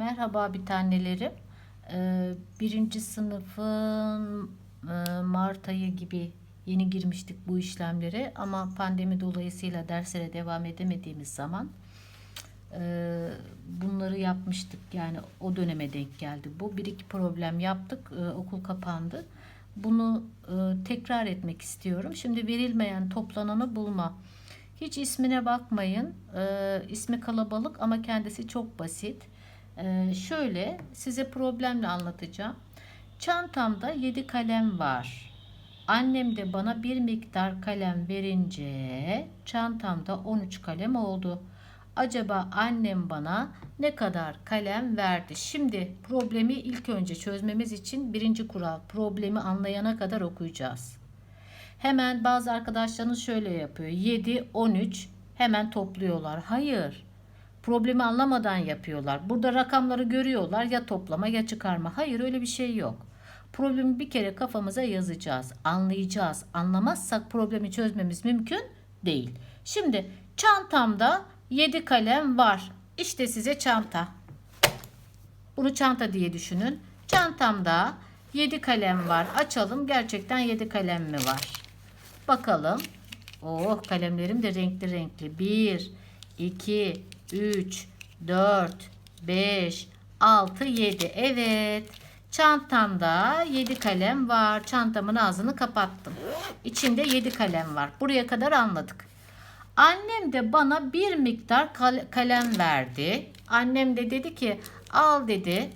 Merhaba bir tanelerim. Ee, birinci sınıfın e, Mart ayı gibi yeni girmiştik bu işlemlere ama pandemi dolayısıyla derslere devam edemediğimiz zaman e, bunları yapmıştık. Yani o döneme denk geldi. Bu bir iki problem yaptık. E, okul kapandı. Bunu tekrar etmek istiyorum. Şimdi verilmeyen toplananı bulma. Hiç ismine bakmayın. E, ismi kalabalık ama kendisi çok basit. E, şöyle size problemle anlatacağım. Çantamda 7 kalem var. Annem de bana bir miktar kalem verince çantamda 13 kalem oldu. Acaba annem bana ne kadar kalem verdi? Şimdi problemi ilk önce çözmemiz için birinci kural problemi anlayana kadar okuyacağız. Hemen bazı arkadaşlarınız şöyle yapıyor. 7, 13 hemen topluyorlar. Hayır. Problemi anlamadan yapıyorlar. Burada rakamları görüyorlar ya toplama ya çıkarma. Hayır öyle bir şey yok. Problemi bir kere kafamıza yazacağız. Anlayacağız. Anlamazsak problemi çözmemiz mümkün değil. Şimdi çantamda 7 kalem var. İşte size çanta. Bunu çanta diye düşünün. Çantamda 7 kalem var. Açalım. Gerçekten 7 kalem mi var? Bakalım. Oh kalemlerim de renkli renkli. 1, 2, 3, 4, 5, 6, 7. Evet. Çantamda 7 kalem var. Çantamın ağzını kapattım. İçinde 7 kalem var. Buraya kadar anladık. Annem de bana bir miktar kal- kalem verdi. Annem de dedi ki al dedi.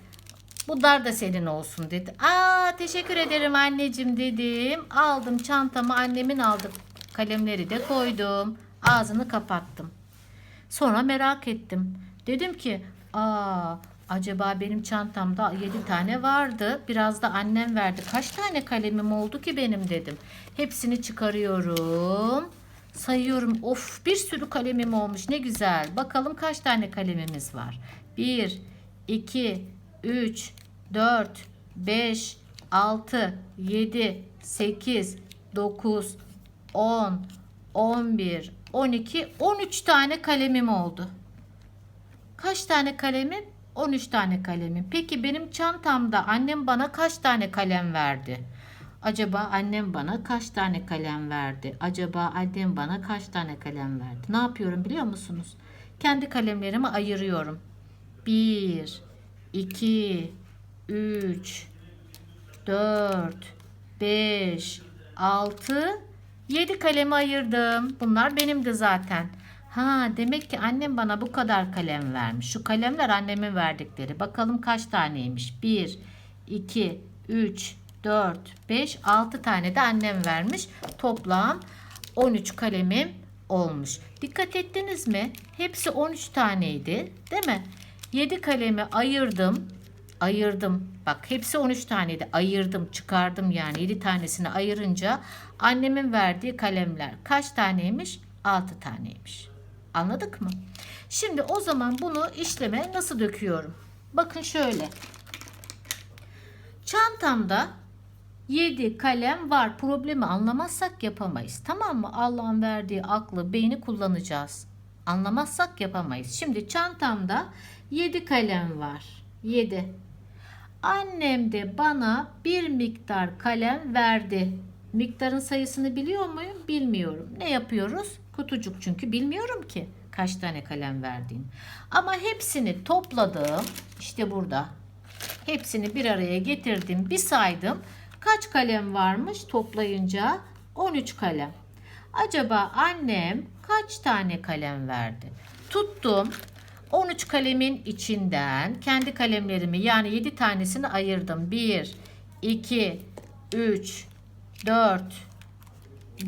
Bu dar da senin olsun dedi. Aa teşekkür ederim anneciğim dedim. Aldım çantamı annemin aldık. Kalemleri de koydum. Ağzını kapattım. Sonra merak ettim. Dedim ki aa acaba benim çantamda 7 tane vardı. Biraz da annem verdi. Kaç tane kalemim oldu ki benim dedim. Hepsini çıkarıyorum. Sayıyorum. Of bir sürü kalemim olmuş. Ne güzel. Bakalım kaç tane kalemimiz var. 1, 2, 3, 4, 5, 6, 7, 8, 9, 10, 11, 12, 13 tane kalemim oldu. Kaç tane kalemim? 13 tane kalemim. Peki benim çantamda annem bana kaç tane kalem verdi? Acaba annem bana kaç tane kalem verdi? Acaba annem bana kaç tane kalem verdi? Ne yapıyorum biliyor musunuz? Kendi kalemlerimi ayırıyorum. 1, 2, 3, 4, 5, 6, 7 kalemi ayırdım. Bunlar benimdi zaten. Ha demek ki annem bana bu kadar kalem vermiş. Şu kalemler annemin verdikleri. Bakalım kaç taneymiş? 1, 2, 3, 4, 5, 6 tane de annem vermiş. Toplam 13 kalemim olmuş. Dikkat ettiniz mi? Hepsi 13 taneydi. Değil mi? 7 kalemi ayırdım. Ayırdım. Bak hepsi 13 taneydi. Ayırdım, çıkardım yani 7 tanesini ayırınca annemin verdiği kalemler kaç taneymiş? 6 taneymiş. Anladık mı? Şimdi o zaman bunu işleme nasıl döküyorum? Bakın şöyle. Çantamda 7 kalem var. Problemi anlamazsak yapamayız. Tamam mı? Allah'ın verdiği aklı, beyni kullanacağız. Anlamazsak yapamayız. Şimdi çantamda 7 kalem var. 7. Annem de bana bir miktar kalem verdi. Miktarın sayısını biliyor muyum? Bilmiyorum. Ne yapıyoruz? Kutucuk çünkü bilmiyorum ki kaç tane kalem verdiğini. Ama hepsini topladım. İşte burada. Hepsini bir araya getirdim. Bir saydım. Kaç kalem varmış toplayınca? 13 kalem. Acaba annem kaç tane kalem verdi? Tuttum. 13 kalemin içinden kendi kalemlerimi yani 7 tanesini ayırdım. 1, 2, 3, 4,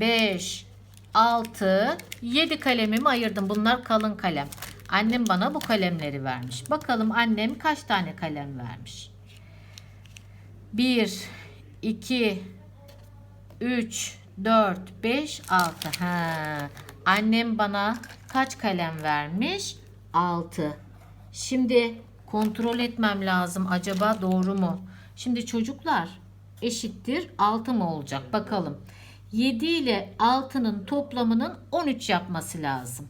5, 6, 7 kalemimi ayırdım. Bunlar kalın kalem. Annem bana bu kalemleri vermiş. Bakalım annem kaç tane kalem vermiş? 1, 2, 3, 4, 5, 6. Ha. Annem bana kaç kalem vermiş? 6. Şimdi kontrol etmem lazım. Acaba doğru mu? Şimdi çocuklar eşittir 6 mı olacak? Bakalım. 7 ile 6'nın toplamının 13 yapması lazım.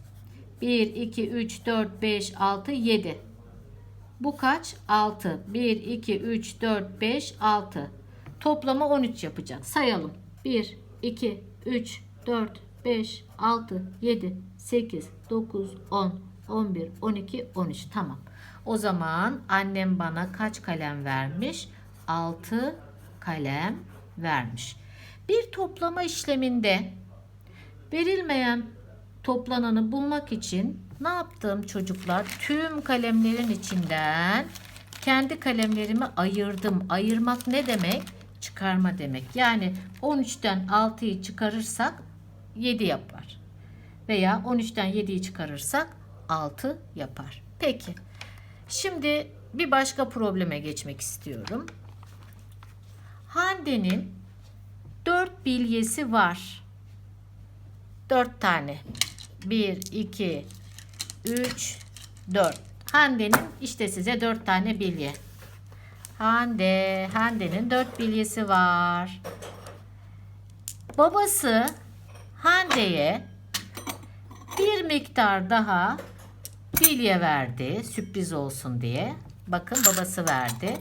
1, 2, 3, 4, 5, 6, 7. Bu kaç? 6. 1, 2, 3, 4, 5, 6. Toplamı 13 yapacak. Sayalım. 1, 2, 3, 4, 5, 6, 7, 8, 9, 10, 11, 12, 13. Tamam. O zaman annem bana kaç kalem vermiş? 6 kalem vermiş. Bir toplama işleminde verilmeyen toplananı bulmak için ne yaptım çocuklar? Tüm kalemlerin içinden kendi kalemlerimi ayırdım. Ayırmak ne demek? Çıkarma demek. Yani 13'ten 6'yı çıkarırsak 7 yapar. Veya 13'ten 7'yi çıkarırsak 6 yapar. Peki. Şimdi bir başka probleme geçmek istiyorum. Hande'nin 4 bilyesi var. 4 tane. 1, 2, 3, 4. Hande'nin işte size 4 tane bilye. Hande, Hande'nin 4 bilyesi var. Babası Hande'ye bir miktar daha bilye verdi sürpriz olsun diye. Bakın babası verdi.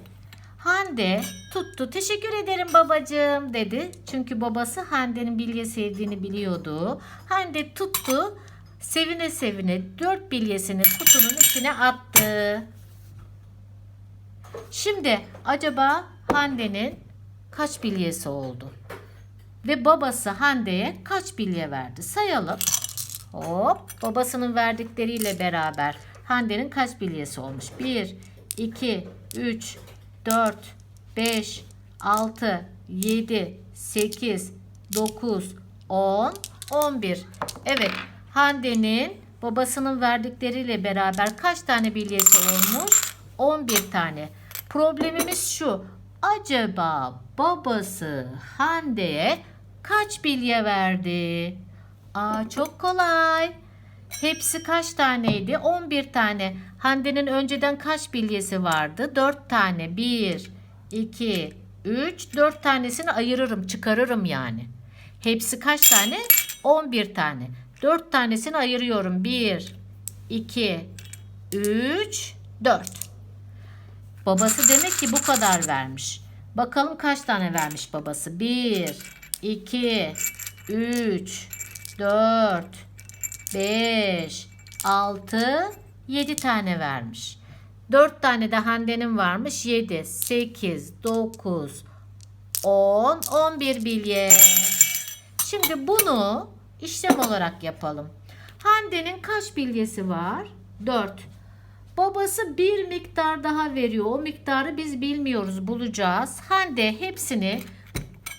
Hande tuttu. Teşekkür ederim babacığım dedi. Çünkü babası Hande'nin bilye sevdiğini biliyordu. Hande tuttu. Sevine sevine dört bilyesini kutunun içine attı. Şimdi acaba Hande'nin kaç bilyesi oldu? Ve babası Hande'ye kaç bilye verdi? Sayalım. Hop babasının verdikleriyle beraber Hande'nin kaç bilyesi olmuş? 1, 2, 3, 4, 5, 6, 7, 8, 9, 10, 11. Evet Hande'nin babasının verdikleriyle beraber kaç tane bilyesi olmuş? 11 tane. Problemimiz şu. Acaba babası Hande'ye kaç bilye verdi? Aa çok kolay. Hepsi kaç taneydi? 11 tane. Hande'nin önceden kaç bilyesi vardı? 4 tane. 1, 2, 3, 4 tanesini ayırırım, çıkarırım yani. Hepsi kaç tane? 11 tane. 4 tanesini ayırıyorum. 1, 2, 3, 4. Babası demek ki bu kadar vermiş. Bakalım kaç tane vermiş babası? 1, 2, 3, 4, 5, 6, 7 tane vermiş. 4 tane de Hande'nin varmış. 7, 8, 9, 10, 11 bilye. Şimdi bunu işlem olarak yapalım. Hande'nin kaç bilyesi var? 4. Babası bir miktar daha veriyor. O miktarı biz bilmiyoruz, bulacağız. Hande hepsini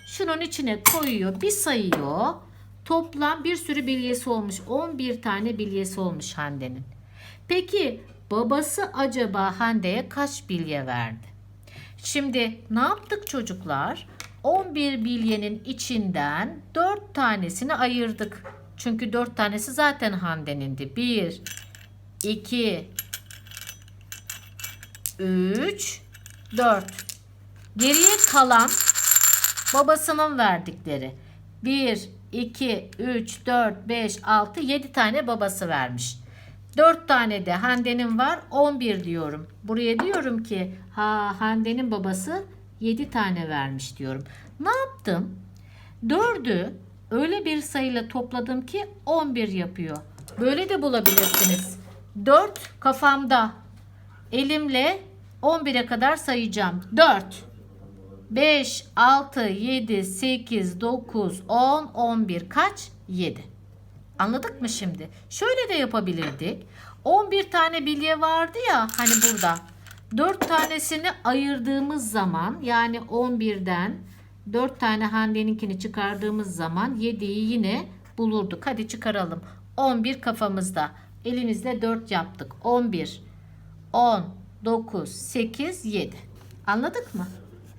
şunun içine koyuyor, bir sayıyor. Toplam bir sürü bilyesi olmuş. 11 tane bilyesi olmuş Hande'nin. Peki babası acaba Hande'ye kaç bilye verdi? Şimdi ne yaptık çocuklar? 11 bilyenin içinden 4 tanesini ayırdık. Çünkü 4 tanesi zaten Hande'nindi. 1, 2, 3, 4. Geriye kalan babasının verdikleri. 1, 2, 3, 4, 5, 6, 7 tane babası vermiş. 4 tane de Hande'nin var 11 diyorum. Buraya diyorum ki ha Hande'nin babası 7 tane vermiş diyorum. Ne yaptım? 4'ü öyle bir sayıyla topladım ki 11 yapıyor. Böyle de bulabilirsiniz. 4 kafamda. Elimle 11'e kadar sayacağım. 4 5, 6, 7, 8, 9, 10, 11 kaç? 7. Anladık mı şimdi? Şöyle de yapabilirdik. 11 tane bilye vardı ya hani burada. 4 tanesini ayırdığımız zaman yani 11'den 4 tane Hande'ninkini çıkardığımız zaman 7'yi yine bulurduk. Hadi çıkaralım. 11 kafamızda. Elimizle 4 yaptık. 11, 10, 9, 8, 7. Anladık mı?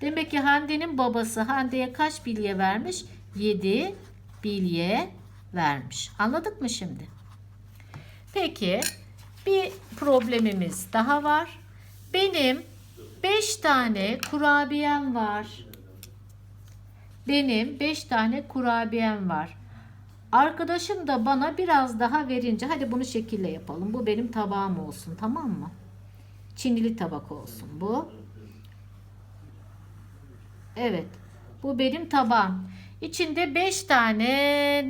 Demek ki Hande'nin babası Hande'ye kaç bilye vermiş? 7 bilye vermiş. Anladık mı şimdi? Peki bir problemimiz daha var. Benim 5 tane kurabiyem var. Benim 5 tane kurabiyem var. Arkadaşım da bana biraz daha verince hadi bunu şekille yapalım. Bu benim tabağım olsun tamam mı? Çinili tabak olsun bu. Evet. Bu benim tabağım. İçinde 5 tane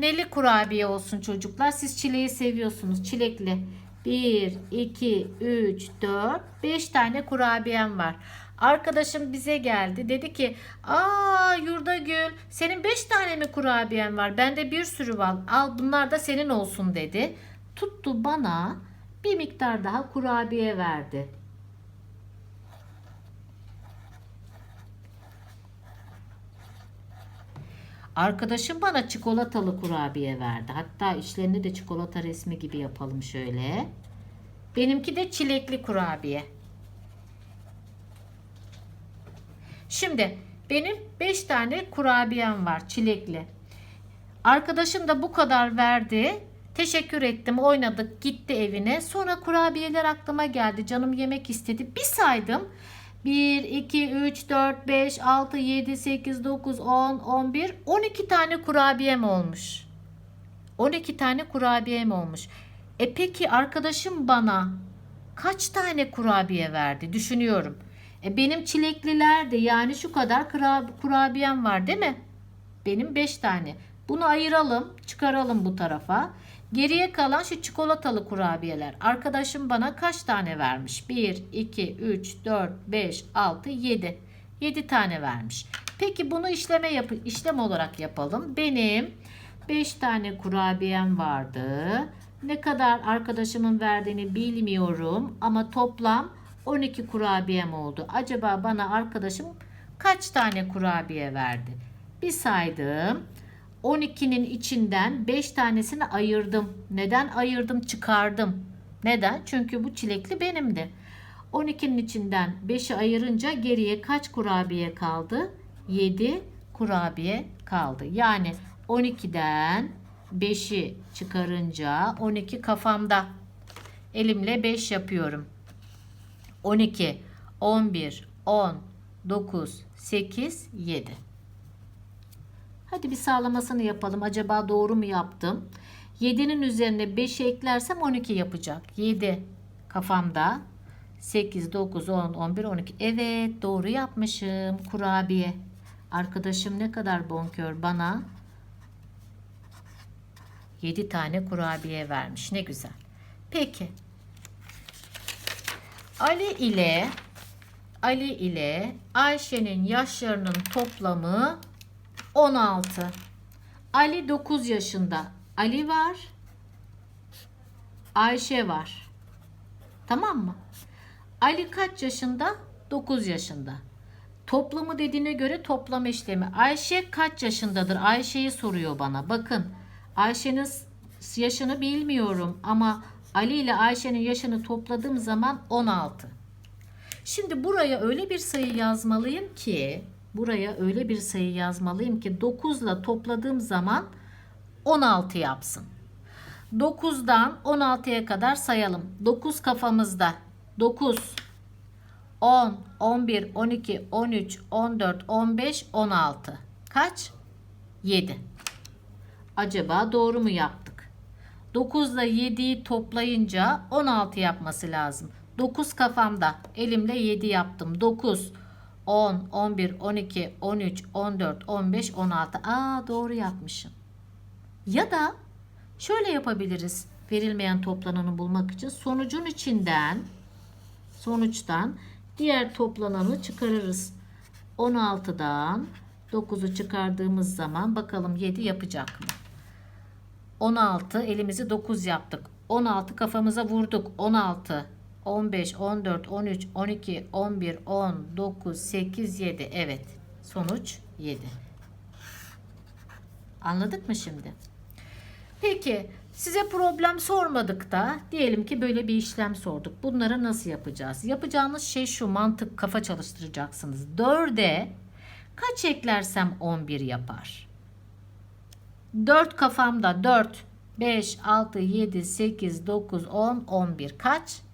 neli kurabiye olsun çocuklar. Siz çileği seviyorsunuz. Çilekli. 1, 2, 3, 4, 5 tane kurabiyem var. Arkadaşım bize geldi. Dedi ki aa Yurdagül senin 5 tane mi kurabiyen var? Bende bir sürü var. Al bunlar da senin olsun dedi. Tuttu bana bir miktar daha kurabiye verdi. Arkadaşım bana çikolatalı kurabiye verdi. Hatta içlerinde de çikolata resmi gibi yapalım şöyle. Benimki de çilekli kurabiye. Şimdi benim 5 tane kurabiyem var çilekli. Arkadaşım da bu kadar verdi. Teşekkür ettim. Oynadık. Gitti evine. Sonra kurabiyeler aklıma geldi. Canım yemek istedi. Bir saydım. 1, 2, 3, 4, 5, 6, 7, 8, 9, 10, 11, 12 tane kurabiyem olmuş. 12 tane kurabiyem olmuş. E peki arkadaşım bana kaç tane kurabiye verdi? Düşünüyorum. E benim çilekliler de yani şu kadar kura- kurabiyem var değil mi? Benim 5 tane. Bunu ayıralım, çıkaralım bu tarafa. Geriye kalan şu çikolatalı kurabiyeler. Arkadaşım bana kaç tane vermiş? 1, 2, 3, 4, 5, 6, 7. 7 tane vermiş. Peki bunu işleme yap işlem olarak yapalım. Benim 5 tane kurabiyem vardı. Ne kadar arkadaşımın verdiğini bilmiyorum ama toplam 12 kurabiyem oldu. Acaba bana arkadaşım kaç tane kurabiye verdi? Bir saydım. 12'nin içinden 5 tanesini ayırdım. Neden ayırdım? Çıkardım. Neden? Çünkü bu çilekli benimdi. 12'nin içinden 5'i ayırınca geriye kaç kurabiye kaldı? 7 kurabiye kaldı. Yani 12'den 5'i çıkarınca 12 kafamda. Elimle 5 yapıyorum. 12, 11, 10, 9, 8, 7. Hadi bir sağlamasını yapalım. Acaba doğru mu yaptım? 7'nin üzerine 5'i eklersem 12 yapacak. 7 kafamda. 8, 9, 10, 11, 12. Evet doğru yapmışım. Kurabiye. Arkadaşım ne kadar bonkör bana 7 tane kurabiye vermiş. Ne güzel. Peki. Ali ile Ali ile Ayşe'nin yaşlarının toplamı 16. Ali 9 yaşında. Ali var. Ayşe var. Tamam mı? Ali kaç yaşında? 9 yaşında. Toplamı dediğine göre toplam işlemi. Ayşe kaç yaşındadır? Ayşe'yi soruyor bana. Bakın Ayşe'nin yaşını bilmiyorum ama Ali ile Ayşe'nin yaşını topladığım zaman 16. Şimdi buraya öyle bir sayı yazmalıyım ki buraya öyle bir sayı yazmalıyım ki 9 ile topladığım zaman 16 yapsın. 9'dan 16'ya kadar sayalım. 9 kafamızda. 9 10, 11, 12, 13, 14, 15, 16. Kaç? 7. Acaba doğru mu yaptık? 9 ile 7'yi toplayınca 16 yapması lazım. 9 kafamda. Elimle 7 yaptım. 9, 10, 11, 12, 13, 14, 15, 16. Aa doğru yapmışım. Ya da şöyle yapabiliriz. Verilmeyen toplananı bulmak için sonucun içinden sonuçtan diğer toplananı çıkarırız. 16'dan 9'u çıkardığımız zaman bakalım 7 yapacak mı? 16 elimizi 9 yaptık. 16 kafamıza vurduk. 16 15 14 13 12 11 10 9 8 7 evet. Sonuç 7. Anladık mı şimdi? Peki size problem sormadık da diyelim ki böyle bir işlem sorduk. Bunları nasıl yapacağız? Yapacağınız şey şu mantık kafa çalıştıracaksınız. 4'e kaç eklersem 11 yapar? 4 kafamda 4, 5, 6, 7, 8, 9, 10, 11 kaç?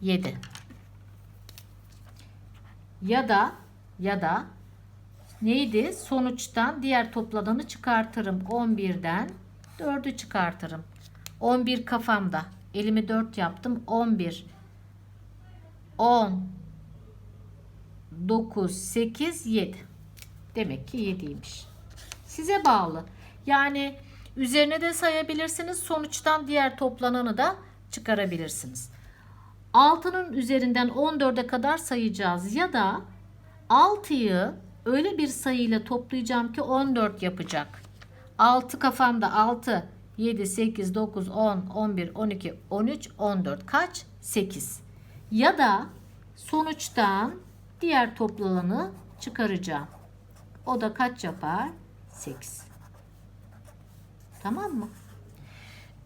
7. Ya da ya da neydi? Sonuçtan diğer toplananı çıkartırım. 11'den 4'ü çıkartırım. 11 kafamda. Elimi 4 yaptım. 11. 10 9 8 7 demek ki 7'ymiş. Size bağlı. Yani üzerine de sayabilirsiniz. Sonuçtan diğer toplananı da çıkarabilirsiniz. 6'nın üzerinden 14'e kadar sayacağız ya da 6'yı öyle bir sayıyla toplayacağım ki 14 yapacak. 6 kafamda 6, 7, 8, 9, 10, 11, 12, 13, 14 kaç? 8. Ya da sonuçtan diğer toplananı çıkaracağım. O da kaç yapar? 8. Tamam mı?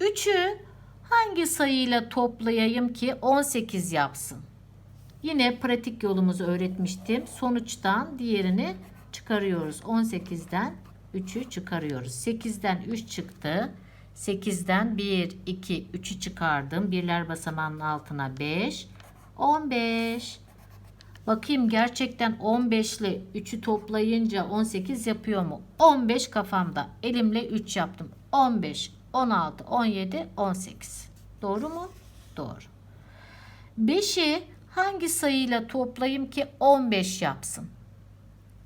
3'ü hangi sayıyla toplayayım ki 18 yapsın? Yine pratik yolumuzu öğretmiştim. Sonuçtan diğerini çıkarıyoruz. 18'den 3'ü çıkarıyoruz. 8'den 3 çıktı. 8'den 1, 2, 3'ü çıkardım. Birler basamağının altına 5. 15. Bakayım gerçekten 15 ile 3'ü toplayınca 18 yapıyor mu? 15 kafamda. Elimle 3 yaptım. 15, 16, 17, 18. Doğru mu? Doğru. 5'i hangi sayıyla toplayayım ki 15 yapsın?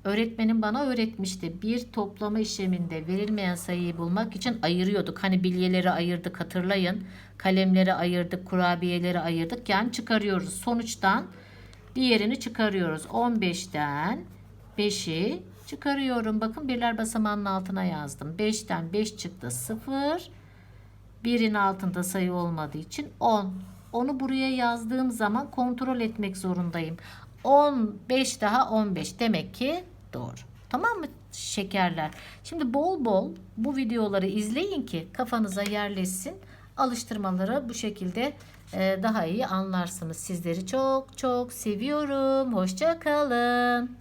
Öğretmenim bana öğretmişti. Bir toplama işleminde verilmeyen sayıyı bulmak için ayırıyorduk. Hani bilyeleri ayırdık hatırlayın. Kalemleri ayırdık, kurabiyeleri ayırdık. Yani çıkarıyoruz. Sonuçtan diğerini çıkarıyoruz. 15'ten 5'i çıkarıyorum. Bakın birler basamağının altına yazdım. 5'ten 5 çıktı 0. Birin altında sayı olmadığı için 10. Onu buraya yazdığım zaman kontrol etmek zorundayım. 15 daha 15 demek ki doğru. Tamam mı şekerler? Şimdi bol bol bu videoları izleyin ki kafanıza yerleşsin. Alıştırmaları bu şekilde e, daha iyi anlarsınız. Sizleri çok çok seviyorum. Hoşça kalın.